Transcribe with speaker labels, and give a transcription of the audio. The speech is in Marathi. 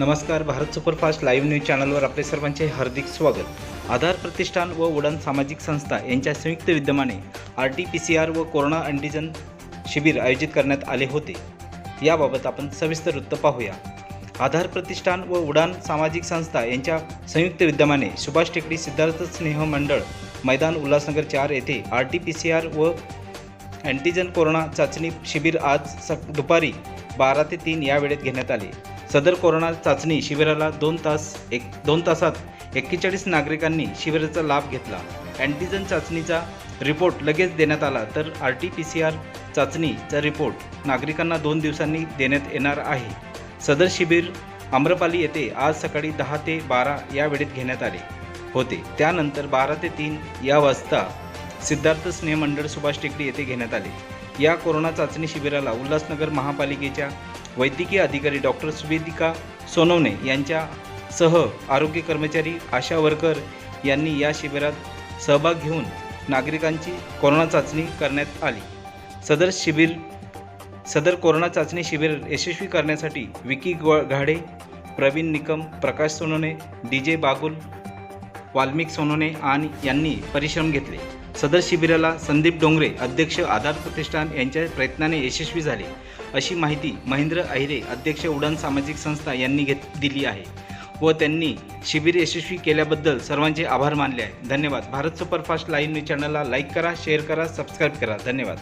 Speaker 1: नमस्कार भारत सुपरफास्ट लाईव्ह न्यूज चॅनलवर आपले सर्वांचे हार्दिक स्वागत. आधार प्रतिष्ठान व उडान सामाजिक संस्था यांच्या संयुक्त विद्यमाने R T P C R व कोरोना अँटीजन शिबिर आयोजित करण्यात आले होते. याबाबत आपण सविस्तर वृत्त पाहूया. आधार प्रतिष्ठान व उडान सामाजिक संस्था यांच्या संयुक्त विद्यमाने सुभाष टेकडी सिद्धार्थ स्नेह मंडळ मैदान उल्हासनगर चार येथे R T P C R व अँटीजन कोरोना चाचणी शिबिर आज सक दुपारी बारा ते तीन या वेळेत घेण्यात आले. सदर कोरोना चाचणी शिबिराला दोन तास एक दोन तासात एक्केचाळीस नागरिकांनी शिबिराचा लाभ घेतला. अँटीजन चाचणीचा रिपोर्ट लगेच देण्यात आला तर R T P C R चाचणीचा रिपोर्ट नागरिकांना दोन दिवसांनी देण्यात येणार आहे. सदर शिबिर आम्रपाली येथे आज सकाळी दहा ते बारा या वेळेत घेण्यात आले होते. त्यानंतर बारा ते तीन या वाजता सिद्धार्थ स्नेह मंडळ सुभाष टेकडी येथे घेण्यात आले. या कोरोना चाचणी शिबिराला उल्हासनगर महापालिकेच्या वैद्यकीय अधिकारी डॉक्टर सुवेदिका सोनवणे यांच्या सह आरोग्य कर्मचारी आशा वर्कर यांनी या शिबिरात सहभाग घेऊन नागरिकांची कोरोना चाचणी करण्यात आली. सदर शिबिर सदर कोरोना चाचणी शिबिर यशस्वी करण्यासाठी विकी घाडे प्रवीण निकम प्रकाश सोनवणे डी जे बागुल वाल्मिक सोनवणे आणि यांनी परिश्रम घेतले. सदर शिबिराला संदीप डोंगरे अध्यक्ष आधार प्रतिष्ठान यांच्या प्रयत्नाने यशस्वी झाले. अशी माहिती महेंद्र अहिरे अध्यक्ष उडान सामाजिक संस्था यांनी घेत दिली आहे व त्यांनी शिबिर यशस्वी केल्याबद्दल सर्वांचे आभार मानले आहे. धन्यवाद. भारत सुपरफास्ट लाईव्ह न्यूज चॅनलला लाईक करा शेअर करा सबस्क्राईब करा. धन्यवाद.